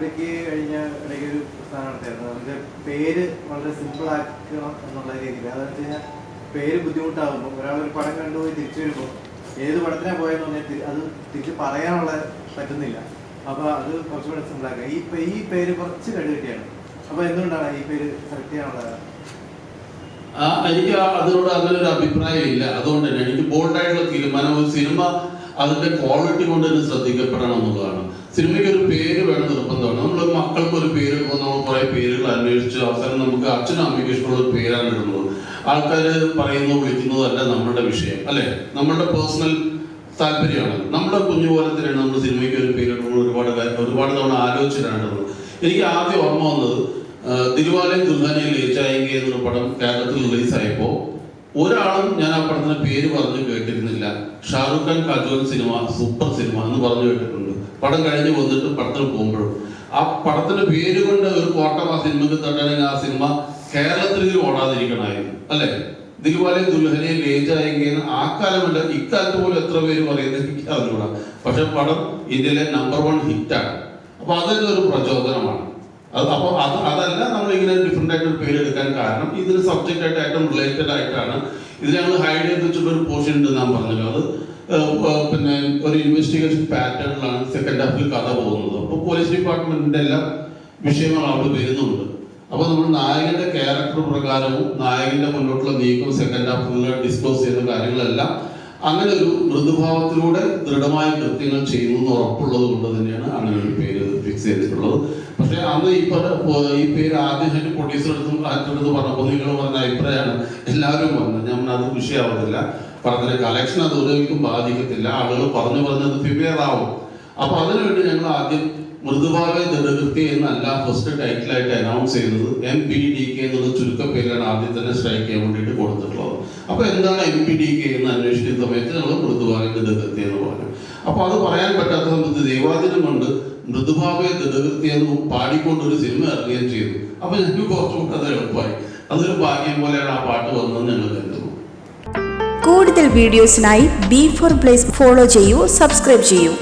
Fabric കഴിഞ്ഞ ഇടയ്ക്ക് ഒരു പ്രസ്ഥാനം നടത്തിയായിരുന്നു. അതിന്റെ പേര് വളരെ സിമ്പിൾ ആക്കണം എന്നുള്ള രീതിയിൽ. അതെന്ന് വെച്ച് കഴിഞ്ഞാൽ പേര് ബുദ്ധിമുട്ടാകുമ്പോൾ ഒരാൾ ഒരു പടം കണ്ടുപോയി തിരിച്ചു വരുമ്പോൾ ഏത് പടത്തിനാ പോയെന്ന് പറഞ്ഞാൽ അത് തിരിച്ച് പറയാനുള്ള പറ്റുന്നില്ല. അപ്പൊ അത് കുറച്ചുകൂടെ സിമ്പിൾ ആക്കുക. ഈ ഈ പേര് കുറച്ച് കടുകിട്ടിയാണ് അപ്പൊ എന്തുകൊണ്ടാണ് ഈ പേര് സെലക്ട് ചെയ്യാനുള്ള എനിക്ക് അതിനോട് അങ്ങനെ ഒരു അഭിപ്രായം ഇല്ല അതുകൊണ്ട് തന്നെ എനിക്ക് ബോൾഡായിട്ടുള്ള അതിന്റെ ക്വാളിറ്റി കൊണ്ട് തന്നെ ശ്രദ്ധിക്കപ്പെടണം എന്നുള്ളതാണ്. സിനിമയ്ക്ക് ഒരു പേര് വേണം നിർബന്ധമാണ്. നമ്മൾ മക്കൾക്ക് ഒരു പേര് നമ്മൾ കുറെ പേരുകൾ അന്വേഷിച്ച് അവസാനം നമുക്ക് അച്ഛനും അമ്മയ്ക്ക് ഇഷ്ടമുള്ള ഒരു പേരാണ് ഇടുന്നത്. ആൾക്കാർ പറയുന്നു വിളിക്കുന്നതല്ല നമ്മളുടെ വിഷയം അല്ലെ? നമ്മളുടെ പേഴ്സണൽ താല്പര്യമാണ്. നമ്മുടെ കുഞ്ഞു പോലെ തന്നെയാണ് നമ്മൾ സിനിമയ്ക്ക് ഒരു പേര് ഇടുമ്പോൾ ഒരുപാട് കാര്യം ഒരുപാട് തവണ ആലോചിച്ചിട്ടാണ് എനിക്ക് ആദ്യം ഓർമ്മ വന്നത് തിരുവാലയം ദുർഗാനയിൽ ലേച്ചായെങ്കിൽ എന്നൊരു പടം കേരളത്തിൽ റിലീസായപ്പോൾ ഒരാളും ഞാൻ ആ പടത്തിന് പേര് പറഞ്ഞു കേട്ടിരുന്നില്ല. Shahrukh Khan Kajol cinema super cinema എന്ന് പറഞ്ഞു കേട്ടിട്ടുണ്ട്. പടം കഴിഞ്ഞ് വന്നിട്ട് പടത്തിന് പോകുമ്പോഴും. ആ പടത്തിന്റെ പേര് കൊണ്ട് ഒരു കോട്ടം ആ സിനിമക്ക് തട്ടണമെങ്കിൽ ആ സിനിമ കേരളത്തിൽ ഓടാതിരിക്കണമായിരുന്നു. അല്ലെ? ദിൽവാലെ ദുൽഹനെ ലേജായെങ്കിൽ ആ കാലമല്ല ഇക്കാലത്ത് പോലും എത്ര പേര് പറയുന്നത് എനിക്ക് അറിഞ്ഞൂടാ. പക്ഷെ പടം ഇന്ത്യയിലെ നമ്പർ വൺ ഹിറ്റാണ് അപ്പൊ അതൊരു പ്രചോദനമാണ്. അത് അപ്പൊ അത് അതല്ല നമ്മൾ ആയിട്ട് ഒരു പേര് എടുക്കാൻ കാരണം ഇതൊരു സബ്ജക്റ്റ് ആയിട്ട് ഏറ്റവും റിലേറ്റഡ് ആയിട്ടാണ്. ഇതിൽ ഞങ്ങൾ ഹൈഡ് ചെയ്ത് വെച്ചിട്ട് ഒരു പോർഷൻ ഉണ്ട് ഞാൻ പറഞ്ഞല്ലോ. അത് പിന്നെ ഒരു ഇൻവെസ്റ്റിഗേഷൻ പാറ്റേണിലാണ് സെക്കൻഡ് ഹാഫിൽ കഥ പോകുന്നത്. അപ്പോൾ പോലീസ് ഡിപ്പാർട്ട്മെന്റിന്റെ എല്ലാ വിഷയങ്ങൾ അവിടെ വരുന്നുണ്ട്. അപ്പൊ നമ്മൾ നായകന്റെ ക്യാരക്ടർ പ്രകാരവും നായകന്റെ മുന്നോട്ടുള്ള നീക്കവും സെക്കൻഡ് ഹാഫിൽ ഡിസ്ക്ലോസ് ചെയ്യുന്ന കാര്യങ്ങളെല്ലാം അങ്ങനെ ഒരു മൃദുഭാവത്തിലൂടെ ദൃഢമായ കൃത്യങ്ങൾ ചെയ്യുന്നു എന്ന് ഉറപ്പുള്ളത് കൊണ്ട് തന്നെയാണ് ഒരു പേര് ഫിക്സ് ചെയ്തിട്ടുള്ളത്. പക്ഷെ അന്ന് ഈ ഈ പേര് ആദ്യം തന്നെ എടുത്തും കളക്ടറെടുത്ത് പറഞ്ഞപ്പോൾ നിങ്ങൾ പറഞ്ഞ അഭിപ്രായമാണ്. എല്ലാവരും പറഞ്ഞത് ഞാൻ അത് വിഷയമാവുന്നില്ല. പറഞ്ഞ കളക്ഷൻ അത് ഒരിക്കലും ബാധിക്കത്തില്ല. ആളുകൾ പറഞ്ഞു പറഞ്ഞത് ഫിമിയർ ആവും. അപ്പൊ അതിനുവേണ്ടി ഞങ്ങൾ ആദ്യം മൃദുഭാവ ദൃഢകൃത്യ എന്നല്ല ഫസ്റ്റ് ടൈറ്റിലായിട്ട് അനൗൺസ് ചെയ്യുന്നത്. എം പി ഡി കെ എന്നുള്ള ചുരുക്കപ്പേരാണ് ആദ്യം തന്നെ സ്ട്രൈക്ക് ചെയ്യാൻ വേണ്ടിയിട്ട് കൊടുത്തിട്ടുള്ളത്. അപ്പൊ എന്താണ് എം പി ഡി കെ എന്ന് അന്വേഷിക്കുന്ന സമയത്ത് നമ്മൾ മൃദുഭാവ ദൃഢകൃത്യ എന്ന് പറഞ്ഞു. അപ്പൊ അത് പറയാൻ പറ്റാത്ത സമയത്ത് ദൈവാദിനം കൊണ്ട് മൃദുഭാവ ദൃഢകൃത്യ എന്ന് പാടിക്കൊണ്ട് ഒരു സിനിമ ഇറങ്ങുകയും ചെയ്തു. അപ്പൊ ഞങ്ങൾക്ക് കുറച്ചുകൂടെ അത് എളുപ്പമായി. അതൊരു ഭാഗ്യം പോലെയാണ് ആ പാട്ട് വന്നതെന്ന് ഞങ്ങൾ കരുതുന്നു. കൂടുതൽ വീഡിയോസിനായി ബി ഫോർ പ്ലേസ് ഫോളോ ചെയ്യൂ സബ്സ്ക്രൈബ് ചെയ്യൂ.